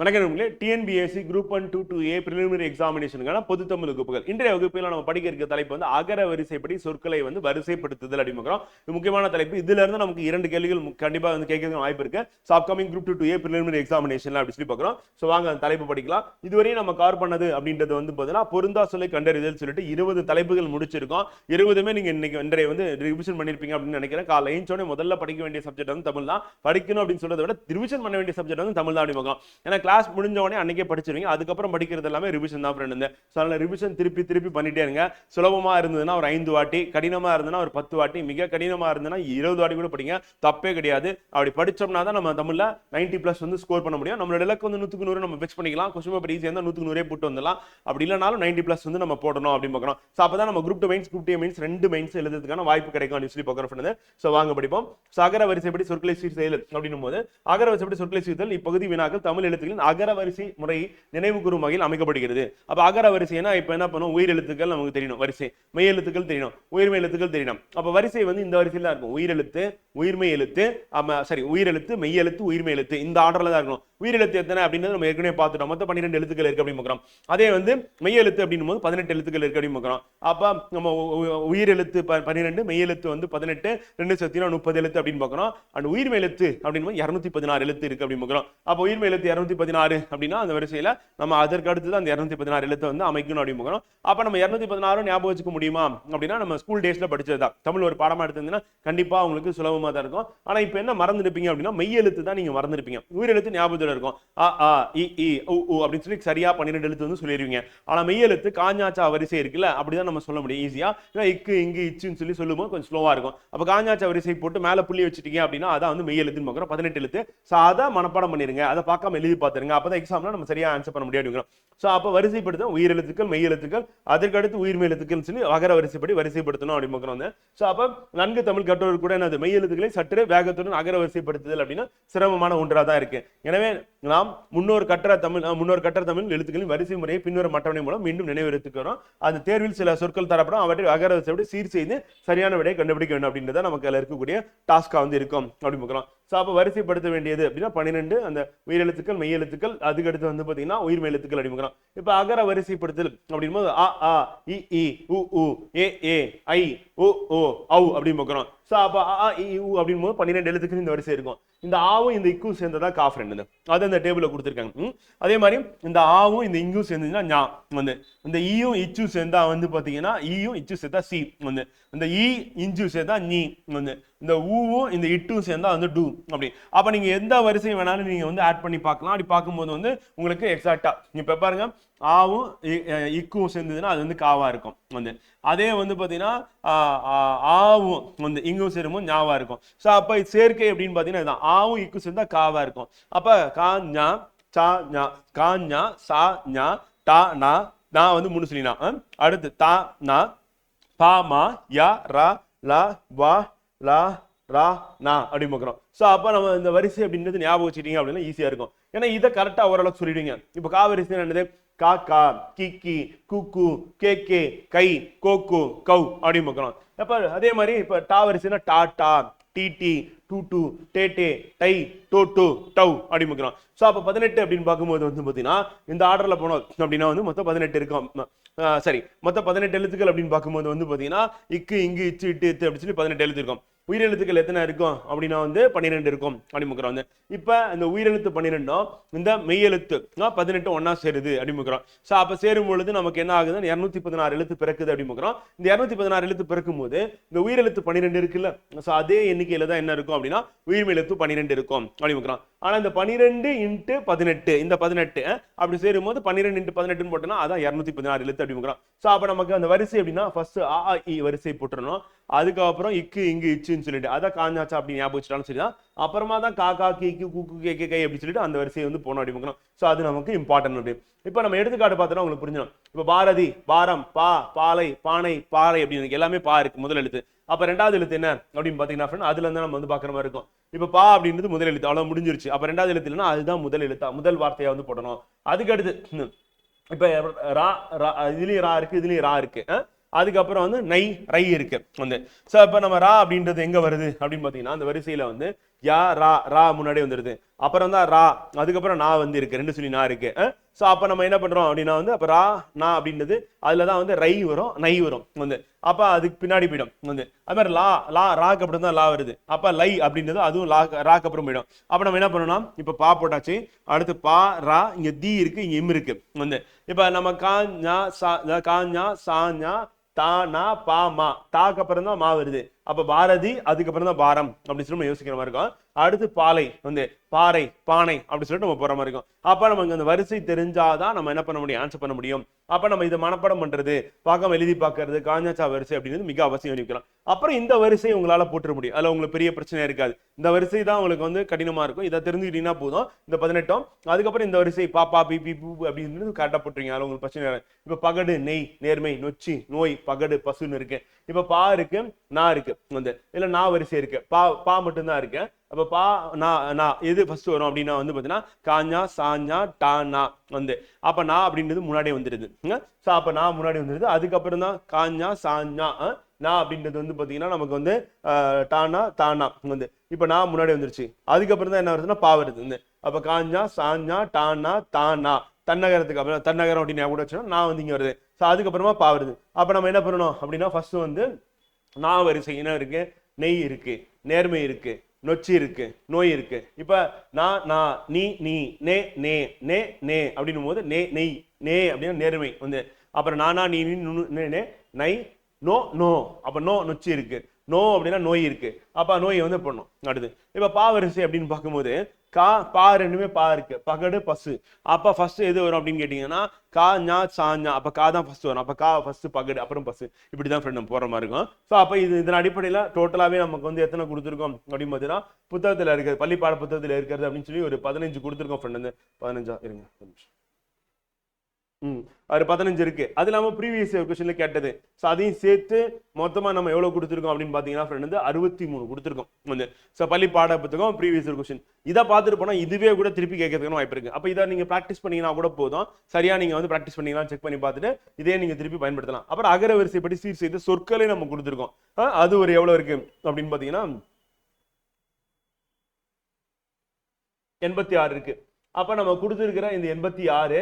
வணக்கம் TNPSC group one two two A preliminary எக்ஸாமினேஷனுக்கான பொது தமிழ் வகுப்புகள். இன்றைய வகுப்பில் நம்ம படிக்க இருக்க தலைப்பு வந்து அகர வரிசைப்படி சொற்களை வந்து வரிசைப்படுத்துதல் அப்படிங்கிறோம். இது முக்கியமான தலைப்பு. இதுல இருந்து நமக்கு இரண்டு கேள்விகள் கண்டிப்பாக வந்து கேட்கறதுக்கு வாய்ப்பு இருக்கு. So upcoming group two two A preliminary examination அப்படி சொல்லி பார்க்குறோம். ஸோ வாங்க அந்த தலைப்பு படிக்கலாம். இதுவரையும் நம்ம கார் பண்ணது அப்படின்றது வந்து பார்த்தீங்கன்னா பொருந்தா சொல்லை கண்டறிதல் சொல்லிட்டு இருபது தலைப்புகள் முடிச்சிருக்கோம். இருபதுமே நீங்க இன்னைக்கு இன்றைய வந்து ரிவிஷன் பண்ணிருப்பீங்க அப்படின்னு நினைக்கிறேன். காலை ஏஞ்சோடனே முதல்ல படிக்க வேண்டிய சப்ஜெக்ட் வந்து தமிழ் தான். படிக்கணும் அப்படின்னு சொல்றதை விட ரிவிஷன் பண்ண வேண்டிய சப்ஜெக்ட் வந்து தமிழ் தான் அப்படி பார்க்கலாம் ஏன்னா கிளாஸ் முடிஞ்ச உடனே அன்றைக்கே படிச்சிருவீங்க. அதுக்கப்புறம் படிக்கிறது எல்லாமே ரிவிஷன் தான் ஃப்ரெண்ட் இந்த ஸோ அதனால் ரிவிஷன் திருப்பி திருப்பி பண்ணிட்டே இருங்க. சுலபமாக இருந்ததுன்னா ஒரு ஐந்து வாட்டி கடினமாக இருந்ததுன்னா ஒரு பத்து வாட்டி மிக கடினமாக இருந்ததுன்னா இருபது வாட்டி கூட படிங்க. தப்பே கிடையாது. அப்படி படிச்சோம்னா தான் நம்ம தமிழில் நைன்ட்டி ப்ளஸ் வந்து ஸ்கோர் பண்ண முடியும். நம்மளோட இலக்கு வந்து நூற்றுக்கு நூறு நம்ம ஃபிக்ஸ் பண்ணிக்கலாம். கொஸ்டின் பேப்பர் ஈஸியாக இருந்தால் நூற்றுக்கு நூறே போட்டு வந்துடலாம். அப்படி இல்லைனாலும் நைன்ட்டி ப்ளஸ் வந்து நம்ம போடணும் அப்படின்னு பார்க்குறோம். ஸோ அப்போ தான் நம்ம group two mains group two mains ரெண்டு மெயின்ஸ் எழுதுறதுக்கான வாய்ப்பு கிடைக்கும் அப்படின்னு சொல்லி பார்க்குறோம் ஃப்ரெண்டு ஸோ வாங்க படிப்போம். சகர வரிசைப்படி சொற்களை சீர் செயல் அப்படின்னும் போது அகர வரிசைப்படி சொற்களை சீர்தல் இப்பகுதி வினாக்கள் தமிழ் எழுத்துக்கள் எழுத்துக்களின் அகர வரிசை முறை நினைவு கூறும் வகையில் அமைக்கப்படுகிறது. அப்ப அகர வரிசைனா இப்ப என்ன பண்ணும்? உயிர் எழுத்துக்கள் நமக்கு தெரியணும் வரிசை. மெய் எழுத்துக்கள் தெரியணும் உயிர்மை எழுத்துக்கள் தெரியணும் அப்ப வரிசை வந்து இந்த வரிசையில தான் இருக்கும். உயிரெழுத்து உயிர்மெய் எழுத்து ஆமா சரி உயிரெழுத்து மெய் எழுத்து உயிர்மெய் எழுத்து. இந்த ஆர்டர்ல தான் இருக்கணும். உயிரெழுத்து எத்தனை அப்படின்றது நம்ம ஏற்கனவே பார்த்துட்டோம். மொத்தம் பன்னிரெண்டு எழுத்துக்கள் இருக்கு அப்படின்னு பார்க்குறோம். அதே வந்து மெய் எழுத்து அப்படின்னும் போது பதினெட்டு எழுத்துக்கள் இருக்கு அப்படின்னு பார்க்குறோம். அப்போ நம்ம உயிரெழுத்து ப- பன்னிரெண்டு மெய் எழுத்து வந்து பதினெட்டு ரெண்டு சத்தினா முப்பது எழுத்து அப்படின்னு பார்க்குறோம். அண்ட் உயிர்மெய் எழுத்து அப்படின்னு இரநூத்தி பதினாறு எழுத்து இருக்கு அப்படின்னு பார்க்குறோம். அப்போ உயிர்மெய் எழுத்து இரநூத்தி பதினாறு அப்படின்னா அந்த வரிசையில நம்ம அதற்கு அடுத்து தான் அந்த இரநூத்தி பதினாறு எழுத்தை வந்து அமைக்கணும் அப்படின்னு பார்க்குறோம். அப்போ நம்ம இரநூத்தி பதினாறு ஞாபகம் வச்சுக்க முடியுமா அப்படின்னா நம்ம ஸ்கூல் டேஸ்ல படிச்சது தான். தமிழ் ஒரு பாடமா எடுத்திருந்தீங்கன்னா கண்டிப்பா உங்களுக்கு சுலபமாக தான் இருக்கும். ஆனால் இப்போ என்ன மறந்துருப்பீங்க அப்படின்னா மெய் எழுத்து தான் நீங்க மறந்துருப்பீங்க உயிரெழுத்து ஞாபகம் இருக்கும். ஆ இ இ உ உ அப்படின்னு சொல்லி சரியா பன்னிரெண்டு எழுத்து வந்து சொல்லிடுவீங்க ஆனா மெய் எழுத்து காஞ்சாச்சா வரிசை இருக்குல்ல அப்படிதான் நம்ம சொல்ல முடியும். ஈஸியா இல்லை இக்கு இங்கு இச்சுன்னு சொல்லி சொல்லும்போது கொஞ்சம் ஸ்லோவா இருக்கும். அப்ப காஞ்சாச்சா வரிசை போட்டு மேல புள்ளி வச்சுட்டீங்க அப்படின்னா அதான் வந்து மெய் எழுத்துன்னு பார்க்குறோம் பதினெட்டு எழுத்து. ஸோ அதை மனப்பாடம் பண்ணிருங்க. அதை பார்க்காம எழுதி பார்த்துருங்க. அப்பதான் எக்ஸாம்ல நம்ம சரியா ஆன்சர் பண்ண முடியாது அப்படிங்கிறோம் ஸோ அப்போ வரிசைப்படுத்த உயிரெழுத்துக்கள் மெய் எழுத்துக்கள் அதற்கு அடுத்து உயிர்மெய் சொல்லி அகர வரிசைப்படி வரிசைப்படுத்தணும் அப்படின்னு பார்க்குறோம் வந்து. ஸோ அப்போ நன்கு தமிழ் கற்றோர் கூட என்னது? மெய் எழுத்துக்களை சற்று வேகத்துடன் அகர வரிசைப்படுத்துதல் அப்படின்னா சிரமமான ஒன்றாக தான் இருக்கு. எனவே Amen நாம் முன்னோர் கற்ற தமிழ் முன்னோர் கற்ற தமிழ் எழுத்துக்களின் வரிசை முறையை பின்வரும் அட்டவணை மூலம் மீண்டும் நினைவுறுத்துக்கிறோம் அந்த தேர்வில் சில சொற்கள் தரப்படும். அவற்றை அகர சீர் செய்து சரியான விடையை கண்டுபிடிக்க வேண்டும் அப்படின்றத நமக்கு அதில் இருக்கக்கூடிய டாஸ்காக வந்து இருக்கும். அப்படின்னு பார்க்குறோம் ஸோ அப்போ வரிசைப்படுத்த வேண்டியது அப்படின்னா பன்னிரெண்டு அந்த உயிரெழுத்துக்கள் மெய் எழுத்துக்கள் அதுக்கு அடுத்து வந்து பார்த்தீங்கன்னா உயிர்மெய் எழுத்துக்கள் அப்படி இப்போ அகர வரிசைப்படுத்தல் அப்படிங்கும்போது அ ஆ இ இ உ உ ஏ ஏ ஐ ஓ ஓ ஔ அப்படின்னு பார்க்குறோம். ஸோ அப்போ அ ஆ, இ உ அப்படின்போது பன்னிரெண்டு எழுத்துக்கள் இந்த வரிசை இருக்கும். இந்த ஆவும் இந்த இக்கும் சேர்ந்ததா காஃப் ரெண்டு அது அந்த டேபிளில் கொடுத்துருக்காங்க. அதே மாதிரி இந்த ஆவும் இந்த இங்கும் சேர்ந்துச்சுன்னா ஞா வந்து இந்த ஈயும் இச்சும் சேர்ந்தா வந்து பார்த்தீங்கன்னா ஈயும் இச்சும் சேர்த்தா சி வந்து. இந்த ஈ இஞ்சு சேர்த்தா நீ வந்து. இந்த ஊவும் இந்த இட்டும் சேர்ந்தா வந்து டூ அப்படி. அப்போ நீங்கள் எந்த வரிசையும் வேணாலும் நீங்கள் வந்து ஆட் பண்ணி பார்க்கலாம். அப்படி பார்க்கும்போது வந்து உங்களுக்கு எக்ஸாக்டா இப்போ பாருங்க. ஆவும் இ- இக்கும் சேர்ந்ததுன்னா அது வந்து காவாக இருக்கும் வந்து. அதே வந்து பார்த்தீங்கன்னா ஆவும் வந்து இங்கும் சேரும்போது ஞாவாக இருக்கும். ஸோ அப்போ சேர்க்கை அப்படின்னு பார்த்தீங்கன்னா இதுதான். ஆவும் இக்கும் சேர்ந்தா காவாக இருக்கும். அப்போ கா ஞா சா ஞா கா ஞா சா ஞா டா நா நான் வந்து மூணு சொல்லினா அடுத்து தா நா பா மா யா ரா லா வா லா ரா நா அப்படி பார்க்குறோம். ஸோ அப்போ நம்ம இந்த வரிசை அப்படின்றது ஞாபகம் வச்சுட்டீங்க அப்படின்னா ஈஸியாக இருக்கும். ஏன்னா இதை கரெக்டாக ஓரளவுக்கு சொல்லிடுங்க. இப்போ கா வரிசை என்னது? கா கா கிக்கி குக்கு கே கே கை கோக்கு கௌ அப்படின்னு பார்க்குறோம். அப்போ அதே மாதிரி இப்போ டா வரிசைனா டா டா டி டி டூ டூ டே டே டை டோ டோ டவ் அப்படி ஸோ அப்போ பதினெட்டு அப்படின்னு பார்க்கும்போது வந்து பார்த்தீங்கன்னா இந்த ஆர்டரில் போனோம் அப்படின்னா வந்து மொத்தம் பதினெட்டு இருக்கும். சரி மொத்தம் பதினெட்டு எழுத்துக்கள் அப்படின்னு பார்க்கும்போது வந்து பார்த்தீங்கன்னா இக்கு இங்கு இச்சு இட்டு இத்து அப்படின்னு சொல்லி பதினெட்டு எழுத்து இருக்கும். உயிரெழுத்துக்கள் எத்தனை இருக்கும்? அப்படின்னா வந்து பன்னிரெண்டு இருக்கும். அப்படின்னு வந்து. இப்போ இந்த உயிரெழுத்து பன்னிரெண்டும் இந்த மெய்யெழுத்து பதினெட்டு ஒன்றா சேருது அப்படின்னு ஸோ அப்போ சேரும் பொழுது நமக்கு என்ன ஆகுதுன்னு இரநூத்தி பதினாறு எழுத்து பிறக்குது அப்படிமுக்கிறோம் இந்த இரநூத்தி பதினாறு எழுத்து பிறக்கும் போது இந்த உயிரெழுத்து பன்னிரெண்டு இருக்குல்ல? ஸோ அதே எண்ணிக்கையில் தான் என்ன இருக்கும் அப்படின்னா உயிர்மெய் எழுத்து பன்னிரெண்டு இருக்கும் அப்படிமுக்கிறோம் ஆனால் இந்த பன்னிரெண்டு இன்ட்டு பதினெட்டு இந்த பதினெட்டு அப்படி அப்படி சேரும்போது பன்னிரெண்டு இன்ட்டு பதினெட்டுன்னு போட்டோம்னா அதான் இரநூத்தி பதினாறு எழுத்து அப்படி ஸோ அப்போ நமக்கு அந்த வரிசை அப்படின்னா ஃபர்ஸ்ட் ஆ இ வரிசை போட்டுறணும். அதுக்கப்புறம் இக்கு இங்கு இச்சுன்னு சொல்லிட்டு. அதான் காஞ்சாச்சா அப்படி ஞாபகம் வச்சுட்டாலும் சரிதான். அப்புறமா தான் காக்கா கீக்கு கி கே கே கை அப்படி சொல்லிட்டு அந்த வரிசையை வந்து போனோம் அப்படி பார்க்கணும். ஸோ அது நமக்கு இம்பார்ட்டன்ட் அப்படி. இப்போ நம்ம எடுத்துக்காட்டு பார்த்தோம்னா உங்களுக்கு புரிஞ்சிடும். இப்போ பாரதி பாரம் பா பாலை பானை பாறை அப்படின்னு எல்லாமே பா இருக்கு முதல் எழுத்து. அப்போ ரெண்டாவது எழுத்து என்ன அப்படின்னு பார்த்தீங்கன்னா ஃப்ரெண்ட் அதுல இருந்து நம்ம வந்து பார்க்குற மாதிரி இருக்கும். இப்போ பா அப்படின்றது முதல் எழுத்து அவ்வளோ முடிஞ்சிருச்சு. அப்போ ரெண்டாவது எழுத்து இல்லைன்னா அதுதான் முதல் எழுத்தா முதல் வார்த்தையாக வந்து போடணும். அதுக்கு அடுத்து ரா ரா இதுலேயும் ரா இருக்கு இதுலேயும் ரா இருக்கு. அதுக்கப்புறம் வந்து நை ரை இருக்கு. வந்து ஸோ இப்போ நம்ம ரா அப்படின்றது எங்கே வருது? அப்படின்னு பார்த்தீங்கன்னா அந்த வரிசையில் வந்து யா ரா ரா முன்னாடி வந்துடுது அப்புறம் தான் ரா அதுக்கப்புறம் நான் வந்து இருக்கு ரெண்டு சொல்லி நான் இருக்கு ஸோ அப்போ நம்ம என்ன பண்றோம் அப்படின்னா வந்து அப்போ ரா நா அப்படின்றது அதுல தான் வந்து ரை வரும் நை வரும். வந்து அப்போ அதுக்கு பின்னாடி போயிடும். வந்து அது மாதிரி லா லா ராக்கு அப்புறம் தான் லா வருது. அப்போ லை அப்படின்றது அதுவும் லா ராக்கு அப்புறம் போயிடும். அப்போ நம்ம என்ன பண்ணணும் இப்போ பா போட்டாச்சு. அடுத்து பா ரா இங்கே தி இருக்கு இங்கே இம் இருக்கு. வந்து இப்போ நம்ம கா ஞா சா கா ஞா சா ஞா தா நா பா மா. தாக்கு அப்புறம் தான் மா வருது. அப்ப பாரதி அதுக்கப்புறம் தான் பாரம் அப்படின்னு சொல்லி நம்ம யோசிக்கிற மாதிரி இருக்கும். அடுத்து பாலை வந்து பாறை பானை அப்படின்னு சொல்லிட்டு நம்ம போற மாதிரி இருக்கும். அப்ப நமக்கு அந்த வரிசை தெரிஞ்சாதான் நம்ம என்ன பண்ண முடியும்? ஆன்சர் பண்ண முடியும். அப்ப நம்ம இதை மனப்பாடம் பண்றது பார்க்காம எழுதி பார்க்கறது காஞ்சாச்சா வரிசை அப்படின்றது மிக அவசியம் நினைக்கலாம் அப்புறம் இந்த வரிசை உங்களால போட்டுற முடியும். அதுல உங்களுக்கு பெரிய பிரச்சனை இருக்காது. இந்த வரிசை தான் உங்களுக்கு வந்து கடினமா இருக்கும். இதை தெரிஞ்சுக்கிட்டீங்கன்னா போதும். இந்த பதினெட்டும் அதுக்கப்புறம் இந்த வரிசை பாப்பா பி பி பூ அப்படின்னு கரெக்டா போட்டுருங்க அதுல உங்களுக்கு பிரச்சனை இல்லை இப்ப பகடு நெய் நேர்மை நொச்சி நோய் பகடு பசுன்னு இருக்கு. இப்ப பா இருக்கு நா இருக்கு. வந்து இல்லை நான் வரிசை இருக்கு பா பா மட்டும்தான் இருக்கு அப்போ பா நான் நான் எது ஃபர்ஸ்ட் வரும் அப்படின்னா வந்து பார்த்தீங்கன்னா காஞ்சா சாஞ்சா டா வந்து. அப்போ நான் அப்படின்றது முன்னாடி வந்துடுது ஸோ அப்போ நான் முன்னாடி வந்துடுது அதுக்கப்புறம் தான் காஞ்சா சாஞ்சா நான் நா அப்படின்றது வந்து பார்த்தீங்கன்னா நமக்கு வந்து டானா தானா வந்து. இப்போ நான் முன்னாடி வந்துருச்சு. அதுக்கப்புறம் தான் என்ன வருதுன்னா பா வருது. வந்து அப்போ காஞ்சா சாஞ்சா டானா தானா தன்னகரத்துக்கு அப்புறம் தன்னகரம் அப்படின்னு கூட வச்சோம்னா நான் வந்து இங்கே வருது. ஸோ அதுக்கப்புறமா பா வருது. அப்போ நம்ம என்ன பண்ணணும் அப்படின்னா ஃபர்ஸ்ட் வந்து நான் வரிசை என்ன இருக்கு நெய் இருக்கு நேர்மை இருக்கு நொச்சி இருக்கு நோய் இருக்கு. இப்ப நான் நான் நீ நீ நே நே நே நே அப்படின்னும் போது நே நெய் நே அப்படின்னா நேர்மை வந்து. அப்புறம் நானா நீ நீ நே நே நை நோ நோ அப்ப நோ நொச்சி இருக்கு. நோ அப்படின்னா நோய் இருக்கு. அப்ப நோயை வந்து பண்ணும் அடுத்து. இப்ப பாவரிசை அப்படின்னு பார்க்கும்போது கா பா ரெண்டுமே பா இருக்கு. பகடு பசு. அப்ப ஃபர்ஸ்ட் எது வரும் அப்படின்னு கேட்டீங்கன்னா கா ஞா சா ஞா. அப்ப கா தான் ஃபர்ஸ்ட் வரும். அப்ப கா ஃபர்ஸ்ட் பகடு அப்புறம் பசு. இப்படிதான் ஃப்ரெண்ட் நம்ம போற மாதிரி இருக்கும். ஸோ அப்ப இது இதன் அடிப்படையில டோட்டலாவே நமக்கு வந்து எத்தனை கொடுத்துருக்கோம் அப்படின்னு பார்த்தீங்கன்னா புத்தகத்துல இருக்கிறது பள்ளி பாட புத்தகத்துல இருக்கிறது அப்படின்னு சொல்லி ஒரு பதினஞ்சு கொடுத்துருக்கோம் ஃப்ரெண்ட் வந்து. பதினஞ்சா இருங்க ம். ஒரு பதினஞ்சு இருக்கு. அது இல்லாமல் ப்ரீவியஸ் கொஸ்டின்ல கேட்டது. ஸோ அதையும் சேர்த்து மொத்தமாக நம்ம எவ்வளோ கொடுத்துருக்கோம் அப்படின்னு பார்த்தீங்கன்னா ஃப்ரெண்ட் வந்து அறுபத்தி மூணு கொடுத்துருக்கோம். வந்து ஸோ பள்ளி பாட புத்தகம் ப்ரீவியஸ் கொஸ்டின் இதை பார்த்துட்டு போனால் இதுவே கூட திருப்பி கேட்கறதுக்கு வாய்ப்பு இருக்கு. அப்போ இதை நீங்கள் ப்ராக்டிஸ் பண்ணீங்கன்னா கூட போதும். சரியாக நீங்கள் வந்து ப்ராக்டிஸ் பண்ணீங்கன்னா செக் பண்ணி பார்த்துட்டு இதே நீங்கள் திருப்பி பயன்படுத்தலாம். அப்புறம் அகர வரிசைப்படி சீர் செய்து சொற்களை நம்ம கொடுத்துருக்கோம். அது ஒரு எவ்வளோ இருக்கு அப்படின்னு பார்த்தீங்கன்னா எண்பத்தி ஆறு இருக்குது அப்ப நம்ம கொடுத்துருக்கிற இந்த எண்பத்தி ஆறு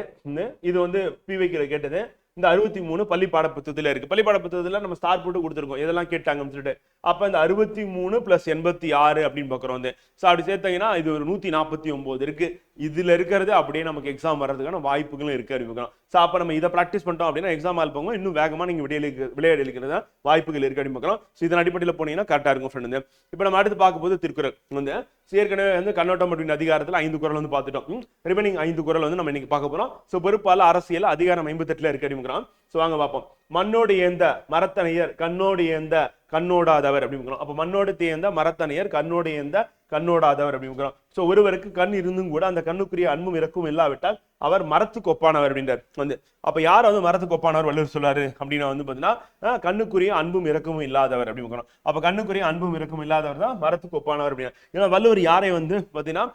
இது வந்து பிவைக்கிற கேட்டது. இந்த அறுபத்தி மூணு பள்ளி பாடப்புத்தகத்தில் இருக்கு. பள்ளி பாட நம்ம ஸ்டார் போட்டு கொடுத்துருக்கோம். இதெல்லாம் கேட்டாங்கன்னு சொல்லிட்டு. அப்போ இந்த அறுபத்தி மூணு பிளஸ் எண்பத்தி ஆறு அப்படின்னு பார்க்குறோம் வந்து. ஸோ அப்படி சேர்த்தீங்கன்னா இது ஒரு நூற்றி நாற்பத்தி ஒம்பது இருக்கு. இதில் இருக்கிறது அப்படியே நமக்கு எக்ஸாம் வர்றதுக்கான வாய்ப்புகளும் இருக்கு அறிவிக்கிறோம் ஸோ அப்போ நம்ம இதை ப்ராக்டிஸ் பண்ணிட்டோம் அப்படின்னா எக்ஸாம் ஆல் போங்க இன்னும் வேகமாக நீங்கள் விளையாடு விளையாடி இருக்கிறதா வாய்ப்புகள் இருக்கு அப்படின்னு பார்க்கலாம் ஸோ இதன் அடிப்படையில் போனீங்கன்னா கரெக்டாக இருக்கும் ஃப்ரெண்ட் வந்து. இப்போ நம்ம அடுத்து பார்க்கும்போது திருக்குறள் வந்து. ஏற்கனவே வந்து கண்ணோட்டம் அப்படின்னு அதிகாரத்தில் ஐந்து குரல் வந்து பார்த்துட்டோம். ரிமைனிங் ஐந்து குரல் வந்து நம்ம இன்னைக்கு பார்க்க போகிறோம் ஸோ பொறுப்பால அரசியல் அதிகாரம் ஐம்பத்தெட்டில் இருக்கு அப்படிங்கிறோம் ஸோ வாங்க பார்ப்போம். மண்ணோடு ஏந்த மரத்தனையர் கண்ணோடு ஏந்த கண்ணோடாதவர் அப்படிங்கிறோம் அப்போ மண்ணோடு தேர்ந்த மரத்தனையர் கண்ணோடு ஏந்த கண்ணோடாதவர் அப்படிங்கிறோம் ஸோ ஒருவருக்கு கண் இருந்தும் கூட அந்த கண்ணுக்குரிய அன்பும் இறக்கும் இல்லாவிட்டால் அவர் மரத்துக்கு ஒப்பானவர் அப்படின்றார். வந்து அப்ப யார் வந்து மரத்துக்கு ஒப்பானவர் வள்ளுவர் சொல்லாரு அப்படின்னா வந்து பாத்தீங்கன்னா கண்ணுக்குரிய அன்பும் இறக்கமும் இல்லாதவர் அப்படிங்கிறோம் அப்போ கண்ணுக்குரிய அன்பும் இறக்கமும் இல்லாதவர் தான் மரத்துக்கு ஒப்பானவர் அப்படின்னா. ஏன்னா வள்ளுவர் யாரை வந்து பாத்தீங்கன்னா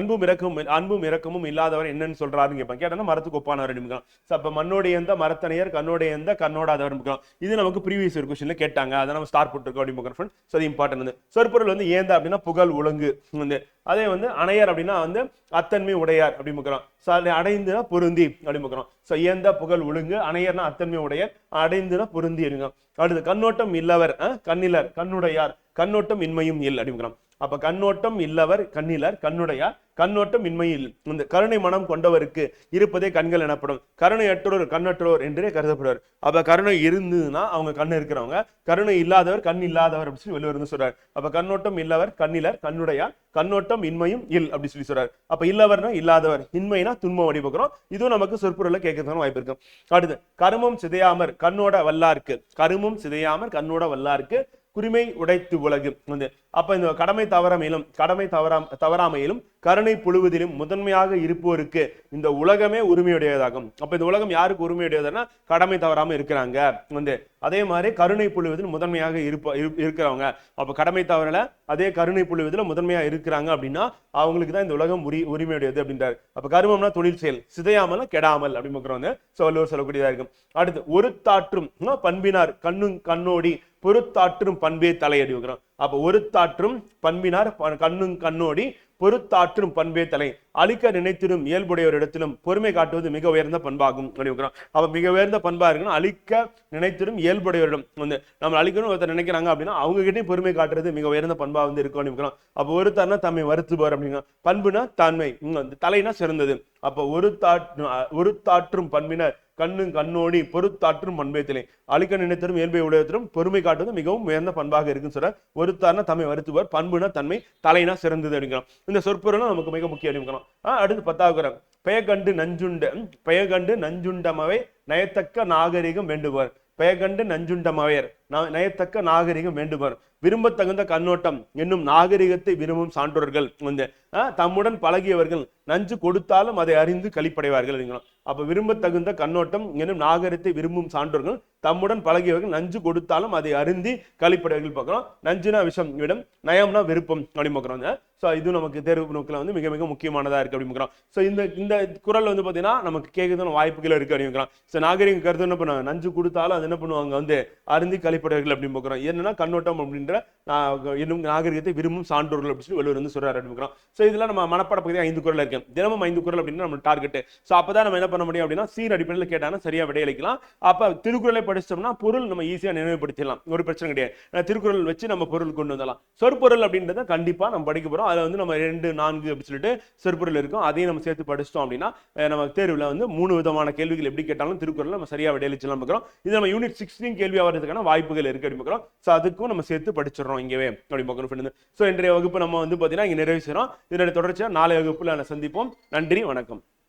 அன்பும் இறக்கமும் அன்பும் இறக்கமும் இல்லாதவர் என்னன்னு சொல்றாருன்னு கேட்பாங்க கேட்டால் மரத்துக்கு ஒப்பானவர் அப்படிங்கிறோம் ஸோ அப்போ மண்ணோடு ஏந்த மரத்தை மரத்தனையர் கண்ணோடைய எந்த கண்ணோட அதை ஆரம்பிக்கலாம் இது நமக்கு ப்ரீவியஸ் ஒரு கொஸ்டின்ல கேட்டாங்க. அதை நம்ம ஸ்டார் போட்டுருக்கோம் அப்படின்னு பார்க்குறோம் ஸோ அது இம்பார்ட்டன் வந்து. சொற்பொருள் வந்து ஏந்த அப்படின்னா புகழ் ஒழுங்கு வந்து. அதே வந்து அணையர் அப்படின்னா வந்து அத்தன்மை உடையார் அப்படின்னு பார்க்குறோம். ஸோ அதை அடைந்துனா பொருந்தி அப்படின்னு பார்க்குறோம். ஸோ ஏந்த புகழ் ஒழுங்கு அணையர்னா அத்தன்மை உடையார். அடைந்துனா பொருந்தி இருங்க. அடுத்து கண்ணோட்டம் இல்லவர் கண்ணிலர் கண்ணுடையார். கண்ணோட்டம் இன்மையும் இல் அப்படிங்கிறோம் அப்ப கண்ணோட்டம் இல்லவர் கண்ணிலர் கண்ணுடையார். கண்ணோட்டம் இன்மையில் இந்த கருணை மனம் கொண்டவருக்கு இருப்பதே கண்கள் எனப்படும். கருணையற்றோர் கண்ணற்றோர் என்றே கருதப்படுவார். அப்ப கருணை இருந்ததுன்னா அவங்க கண்ணு இருக்கிறவங்க. கருணை இல்லாதவர் கண் இல்லாதவர் அப்படின்னு சொல்லி வெளியே இருந்து சொல்றாரு. அப்ப கண்ணோட்டம் இல்லவர் கண்ணிலர் கண்ணுடையார். கண்ணோட்டம் இன்மையும் இல் அப்படி சொல்லி சொல்றாரு. அப்ப இல்லவர்னா இல்லாதவர் இன்மைனா துன்பம் அப்படி இதுவும் நமக்கு சொற்பொருளை கேட்கறதுக்கான வாய்ப்பு இருக்கும் அடுத்து கருமம் சிதையாமற் கண்ணோட வல்லாருக்கு. கருமம் சிதையாமற் கண்ணோட வல்லாருக்கு. குறிமை உடைத்து உலகு. வந்து அப்ப இந்த கடமை தவறாமையிலும் கடமை தவறாம தவறாமையிலும் கருணை புழுவதிலும் முதன்மையாக இருப்போருக்கு இந்த உலகமே உரிமையுடையதாகும். அப்ப இந்த உலகம் யாருக்கு உரிமையுடையதுன்னா கடமை தவறாம இருக்கிறாங்க. வந்து அதே மாதிரி கருணை புழுவதில் முதன்மையாக இருப்ப இரு- இருக்கிறவங்க. அப்ப கடமை தவறல அதே கருணை புழுவதில் முதன்மையா இருக்கிறாங்க அப்படின்னா அவங்களுக்கு தான் இந்த உலகம் உரி உரிமையுடையது அப்படின்றாரு. அப்ப கருமம்னா தொழில் செயல் சிதையாமல் கெடாமல் அப்படின்னு பார்க்குறோம் வந்து ஸோ சொல்லக்கூடியதா இருக்கும். அடுத்து ஒரு தாற்றும் பண்பினார் கண்ணும் கண்ணோடி பொறுத்தாற்றும் பண்பே தலை வைக்கிறோம். அப்ப ஒருத்தாற்றும் பண்பினார் ப- கண்ணும் கண்ணோடி பொறுத்தாற்றும் பண்பே தலை. அழிக்க நினைத்திடும் இயல்புடையோரிடத்திலும் பொறுமை காட்டுவது மிக உயர்ந்த பண்பாகும் அப்படிங்கிறோம் அப்போ மிக உயர்ந்த பண்பா இருக்குன்னா அழிக்க நினைத்திடும் இயல்புடையோரிடம் வந்து நம்ம அழிக்கணும் ஒருத்தர் நினைக்கிறாங்க அப்படின்னா அவங்க கிட்டயும் பொறுமை காட்டுறது மிக உயர்ந்த பண்பா வந்து இருக்கும் அப்படிங்கிறோம் அப்போ ஒருத்தர்னா தம்மை வருத்துபவர் அப்படிங்க பண்புனா தன்மை இங்க வந்து தலைனா சிறந்தது. அப்ப ஒரு தாற்று ஒரு தாற்றும் பண்பினர் கண்ணும் கண்ணோடி பொறுத்தாற்றும் பண்பேத்திலே அழிக்க நினைத்தரும் இயல்பை உடையத்திலும் பொறுமை காட்டுவது மிகவும் உயர்ந்த பண்பாக இருக்குன்னு சொல்ற ஒருத்தார்னா தம்மை வருத்துவர் பண்புனா தன்மை தலைனா சிறந்தது அப்படிங்கிறோம் இந்த சொற்பொருளும் நமக்கு மிக முக்கியம் அப்படிங்கிறோம் அடுத்து பத்தாவது பெயகண்டு நஞ்சுண்ட பெயகண்டு நஞ்சுண்டமவை நயத்தக்க நாகரிகம் வேண்டுவர் பெயகண்டு நஞ்சுண்டமவையர். நயத்தக்க நாகரிகம் வேண்டுவர் விரும்பத்தகுந்த கண்ணோட்டம் என்னும் நாகரிகத்தை விரும்பும் சான்றோர்கள் வந்து தம்முடன் பழகியவர்கள் நஞ்சு கொடுத்தாலும் அதை அறிந்து கழிப்படைவார்கள் அப்ப விரும்பத்தகுந்த கண்ணோட்டம் என்னும் நாகரிகத்தை விரும்பும் சான்றோர்கள் தம்முடன் பழகியவர்கள் நஞ்சு கொடுத்தாலும் அதை அருந்தி கழிப்படைவர்கள் பார்க்கிறோம். நஞ்சுனா விஷம் விடம் நயம்னா விருப்பம் அப்படின்னு பார்க்குறோம். ஸோ இது நமக்கு தேர்வு நோக்கில் வந்து மிக மிக முக்கியமானதா இருக்கு அப்படின்னு பார்க்குறோம். ஸோ இந்த இந்த குரல் வந்து பார்த்தீங்கன்னா நமக்கு கேட்கறதுன வாய்ப்புகள் இருக்கு அப்படின்னு பார்க்குறோம். ஸோ கருத்து என்ன பண்ணுவாங்க நஞ்சு கொடுத்தாலும் அது என்ன பண்ணுவாங்க? வந்து அருந்தி கழிப்படைவர்கள் அப்படின்னு பார்க்குறோம். என்னன்னா கண்ணோட்டம் அப்படின்ற நா- நாகரிகத்தை விரும்பும் சான்றோர்கள் அப்படின்னு சொல்லி வள்ளுவர் வந்து சொல்றாரு அப்படின்னு ஸோ இதெல்லாம் நம்ம மனப்பாட பகுதி ஐந்து குரல் இருக்கு தினமும் ஐந்து குரல் அப்படின்னு நம்ம டார்கெட் ஸோ அப்பதான் நம்ம என்ன பண்ண முடியும் அப்படின்னா சீர் அடிப்படையில் கேட்டாலும் சரியா விடையளிக்கலாம். அப்ப திருக்குறளை படிச்சோம்னா பொருள் நம்ம ஈஸியா நினைவுபடுத்திடலாம். ஒரு பிரச்சனை கிடையாது. திருக்குறள் வச்சு நம்ம பொருள் கொண்டு வந்தலாம். சொற்பொருள் அப்படின்றத கண்டிப்பா நம்ம படிக்க போறோம். அதில் வந்து நம்ம ரெண்டு நான்கு அப்படின்னு சொல்லிட்டு சொற்பொருள் இருக்கும். அதையும் நம்ம சேர்த்து படிச்சிட்டோம் அப்படின்னா நம்ம தேர்வுல வந்து மூணு விதமான கேள்விகள் எப்படி கேட்டாலும் திருக்குறள் நம்ம சரியா விடையளிச்சலாம் பார்க்குறோம். இது நம்ம யூனிட் சிக்ஸ்டீன் கேள்வி ஆகிறதுக்கான வாய்ப்புகள் இருக்கு அப்படின்னு பார்க்குறோம். ஸோ அதுக்கும் நம்ம சேர்த்து படிச்சிடறோம் இங்கவே அப்படி பார்க்கணும் ஸோ இன்றைய வகுப்பு நம்ம வந்து பார்த்தீங்கன்னா இங்க நிறைவு செய்றோம். இதனுடைய தொடர்ச்சியாக நாளைய வகுப்பில் சந்திப்போம். நன்றி வணக்கம்.